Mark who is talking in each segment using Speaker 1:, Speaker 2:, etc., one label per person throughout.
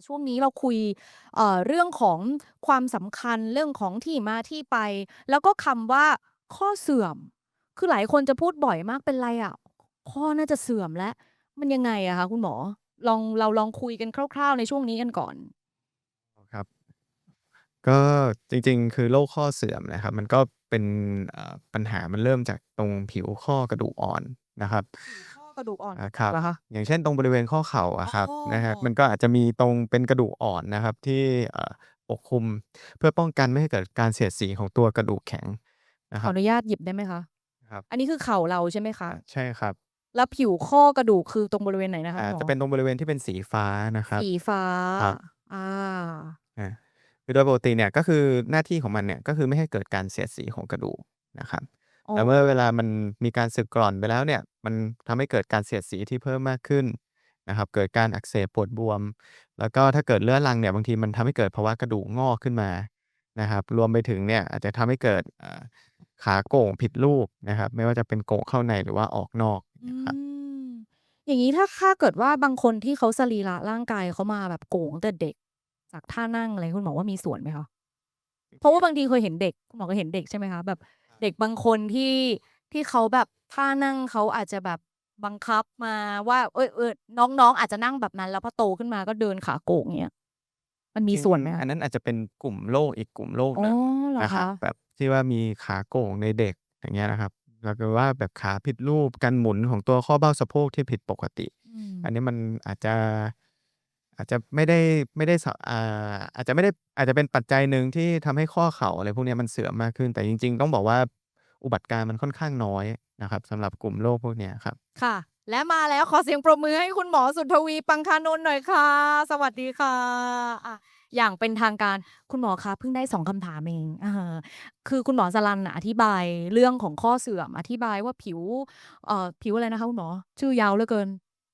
Speaker 1: แต่ช่วงนี้เราคุยเอ่อเรื่องของความสำคัญ เรื่องของที่มาที่ไป แล้วก็คำว่าข้อเสื่อม คือหลายคนจะพูดบ่อยมากเป็นไรอะข้อน่าจะเสื่อมแล้ว มันยังไงอะคะคุณหมอ ลองเราลองคุยกันคร่าว ๆ ในช่วงนี้กันก่อน
Speaker 2: ครับ ก็จริง ๆ คือโรคข้อเสื่อมนะครับ มันก็เป็นเอ่อปัญหามันเริ่มจากตรงผิวข้อกระดูกอ่อนนะครับ
Speaker 1: ผิวข้อก ระดูกอ่อน
Speaker 2: อ่าครับ
Speaker 1: เหรอคะ
Speaker 2: อย่างเช่นตรงบริเวณข้อเข่า
Speaker 1: อ๋
Speaker 2: อะครับนะครับ
Speaker 1: อ
Speaker 2: มันก็อาจจะมีตรงเป็นกระดูกอ่อนนะครับที่เอ่อปกคลุมเพื่อป้องกันไม่ให้เกิดการเสียดสีของตัวกระดูกแข็งนะครั
Speaker 1: ขอบอนุญาตหยิบได้ไหมคะ
Speaker 2: ครับ
Speaker 1: อันนี้คือเข่าเราใช่ไหมคะ
Speaker 2: อ่าใช่ครับ
Speaker 1: แล้วผิวข้อกระดูกคือตรงบริเวณไหนนะคะ
Speaker 2: อ่า
Speaker 1: คุณหม
Speaker 2: จะ
Speaker 1: อ
Speaker 2: เป็นตรงบริเวณที่เป็นสีฟ้านะครับ
Speaker 1: สีฟ้า
Speaker 2: ครับ
Speaker 1: อา
Speaker 2: อาคือโดยปกติเนี่ยก็คือหน้าที่ของมันเนี่ยก็คือไม่ให้เกิดการเสียดสีของกระดูกนะครับ
Speaker 1: อ๋อ
Speaker 2: แต่เมื่อเวลามันมีการสึกกร่อนไปแล้วเนี่ย มันทำให้เกิดการเสียดสีที่เพิ่มมากขึ้นนะครับ เกิดการอักเสบ ปวดบวม แล้วก็ถ้าเกิดเรื้อรังเนี่ย บางทีมันทำให้เกิดภาวะกระดูกงอกขึ้นมานะครับ รวมไปถึงเนี่ยอาจจะทำให้เกิดอ่าขาโก่งผิดรูปนะครับ ไม่ว่าจะเป็นโก่งเข้าใน หรือว่าออกนอก
Speaker 1: อื
Speaker 2: นะครับ
Speaker 1: ม อย่างงี้ถ้า ถ้าเกิดว่าบางคนที่เขาสรีระร่างกายเขามาแบบโก่งตั้งแต่เด็ก จากท่านั่งอะไร คุณหมอว่ามีส่วนไหมคะ?เพราะว่าบางทีเคยเห็นเด็ก คุณหมอเคยเห็นเด็กใช่ไหมคะ?แบบ เด็กบางคนที่ ที่เขาแบบท่านั่งเขาอาจจะแบบบังคับมาว่าเฮ้ยเออน้องๆ อาจจะนั่งแบบนั้น แล้วพอโตขึ้นมาก็เดินขาโก่งเงี้ยมันมี
Speaker 2: จริง
Speaker 1: ส่วนไหมค
Speaker 2: อัะ?นนั้นอาจจะเป็นกลุ่มโรคอีกกลุ่มโรค
Speaker 1: อ๋อ
Speaker 2: หนึ่ง
Speaker 1: เหรอ
Speaker 2: นะค
Speaker 1: คะ
Speaker 2: รับแบบที่ว่ามีขาโก่งในเด็กอย่างเงี้ยนะครับแล้วก็ว่าแบบขาผิดรูปการหมุนของตัวข้อเบ้าสะโพกที่ผิดปกติ
Speaker 1: อืม
Speaker 2: อันนี้มันอาจจะ อาจจะไม่ได้ ไม่ได้ ส อ่า อาจจะไม่ได้ อาจจะเป็นปัจจัยหนึ่งที่ทำให้ข้อเข่า อะไรพวกเนี้ย มันเสื่อมมากขึ้น แต่จริง ๆ ต้องบอกว่า อุบัติการณ์มันค่อนข้างน้อยนะครับสำหรับกลุ่มโรคพวกเนี้ยครับ
Speaker 1: ค่ะ และมาแล้วขอเสียงปรบมือให้คุณหมอสุทวี ปังคานนท์หน่อยค่ะ สวัสดีค่ะอะอย่างเป็นทางการ คุณหมอคะเพิ่งได้ 2 คำถามเอง เออ คือคุณหมอสรันน่ะอธิบายเรื่องของข้อเสื่อม อธิบายว่าผิว เอ่อ ผิวอะไรนะคะคุณหมอ?ชื่อยาวเหลือเกิน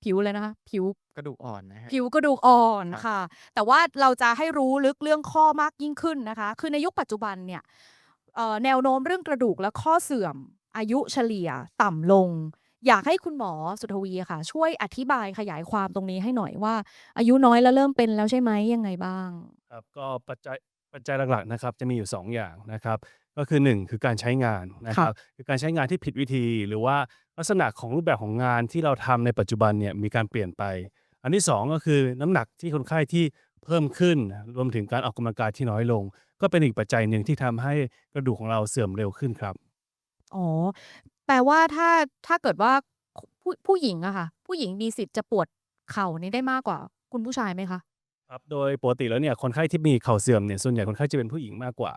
Speaker 1: ผิวอะไรนะคะ?ผิว
Speaker 2: กระดูกอ่อนนะครับ
Speaker 1: ผิวกระดูกอ่อน
Speaker 2: ครับ
Speaker 1: ค่ะ แต่ว่าเราจะให้รู้ลึกเรื่องข้อมากยิ่งขึ้นนะคะ คือในยุคปัจจุบันเนี่ยเอ่อแนวโน้มเรื่องกระดูกและข้อเสื่อม อายุเฉลี่ยต่ำลง อยากให้คุณหมอสุทวีอะค่ะ ช่วยอธิบายขยายความตรงนี้ให้หน่อยว่า อายุน้อยแล้วเริ่มเป็นแล้วใช่ไหม?ยังไงบ้าง?
Speaker 3: ครับก็ปัจจัยปัจจัยหลักๆนะครับจะมีอยู่ 2 อย่างนะครับ ก็คือ 1 คือการใช้งานนะ
Speaker 1: ค
Speaker 3: ครับรับ คือการใช้งานที่ผิดวิธี หรือว่าลักษณะของรูปแบบของงานที่เราทำในปัจจุบันเนี่ยมีการเปลี่ยนไป อันที่ 2 ก็คือน้ำหนักที่คนไข้ที่เพิ่มขึ้น รวมถึงการออกกำลังกายที่น้อยลง ก็เป็นอีกปัจจัยหนึ่งที่ทำให้กระดูกของเราเสื่อมเร็วขึ้นครับ
Speaker 1: อ๋อ แปลว่าถ้า ถ้าเกิดว่า ค ผู้ ผู้หญิงอะค่ะ ผู้หญิงมีสิทธิ์จะปวดเข่านี้ได้มากกว่าคุณผู้ชายไหมคะ?
Speaker 3: ครับ โดยปกติแล้วเนี่ยคนไข้ที่มีเข่าเสื่อมเนี่ย ส่วนใหญ่คนไข้จะเป็นผู้หญิงมากกว่า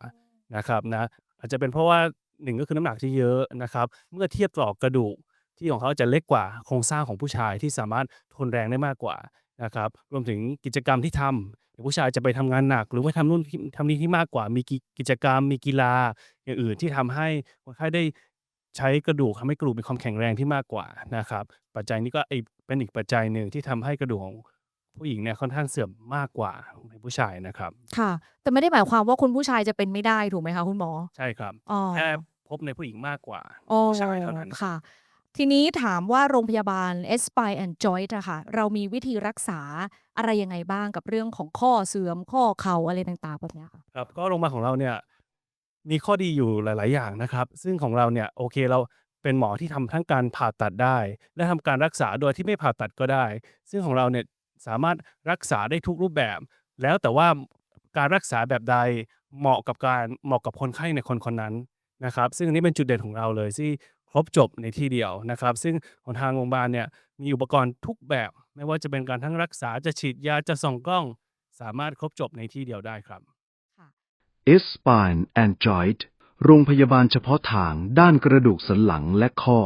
Speaker 3: นะครับนะ อาจจะเป็นเพราะว่า 1 ก็คือน้ำหนักที่เยอะนะครับ เมื่อเทียบต่อกระดูกที่ของเขาจะเล็กกว่าโครงสร้างของผู้ชายที่สามารถทนแรงได้มากกว่านะครับ รวมถึงกิจกรรมที่ทำอย่าผู้ชายจะไปทำงานหนัก หรือว่าทำนู่นทำนี่ที่มากกว่า มีกิจกรรม มีกีฬาอย่างอื่นที่ทำให้คนไข้ได้ใช้กระดูกทำให้กระดูกมีความแข็งแรงที่มากกว่านะครับ ปัจจัยนี้ก็อีกเป็นอีกปัจจัยหนึ่งที่ทำให้กระดูกของผู้หญิงเนี่ยค่อนข้างเสื่อมมากกว่า ผู้ชายนะครับ
Speaker 1: ค่ะ แต่ไม่ได้หมายความว่าคุณผู้ชายจะเป็นไม่ได้ถูกไหมคะคุณหมอ?
Speaker 3: ใช่ครับ
Speaker 1: อ๋อ
Speaker 3: แค่พบในผู้หญิงมากกว่า
Speaker 1: อ๋อ
Speaker 3: ผู้ชายเท่านั้น
Speaker 1: ค่ะ ทีนี้ถามว่าโรงพยาบาล Spine and Joint อะค่ะ เรามีวิธีรักษาอะไรยังไงบ้างกับเรื่องของข้อเสื่อมข้อเข่าอะไรต่างๆแบบเนี้ยค่ะ?
Speaker 3: ครับก็โรงพยาบาลของเราเนี่ยมีข้อดีอยู่หลาย ๆ อย่างนะครับ ซึ่งของเราเนี่ยโอเคเราเป็นหมอที่ทำทั้งการผ่าตัดได้ และทำการรักษาโดยที่ไม่ผ่าตัดก็ได้ ซึ่งของเราเนี่ยสามารถรักษาได้ทุกรูปแบบ แล้วแต่ว่าการรักษาแบบใดเหมาะกับการเหมาะกับคนไข้ในคนๆนั้นนะครับ ซึ่งอันนี้เป็นจุดเด่นของเราเลยที่ครบจบในที่เดียวนะครับ ซึ่งของทางโรงพยาบาลเนี่ยมีอุปกรณ์ทุกแบบ ไม่ว่าจะเป็นการทั้งรักษาจะฉีดยาจะส่องกล้อง สามารถครบจบในที่เดียวได้ครับ
Speaker 1: ค่ะ
Speaker 4: S Spine and Joint โรงพยาบาลเฉพาะทางด้านกระดูกสันหลังและข้อ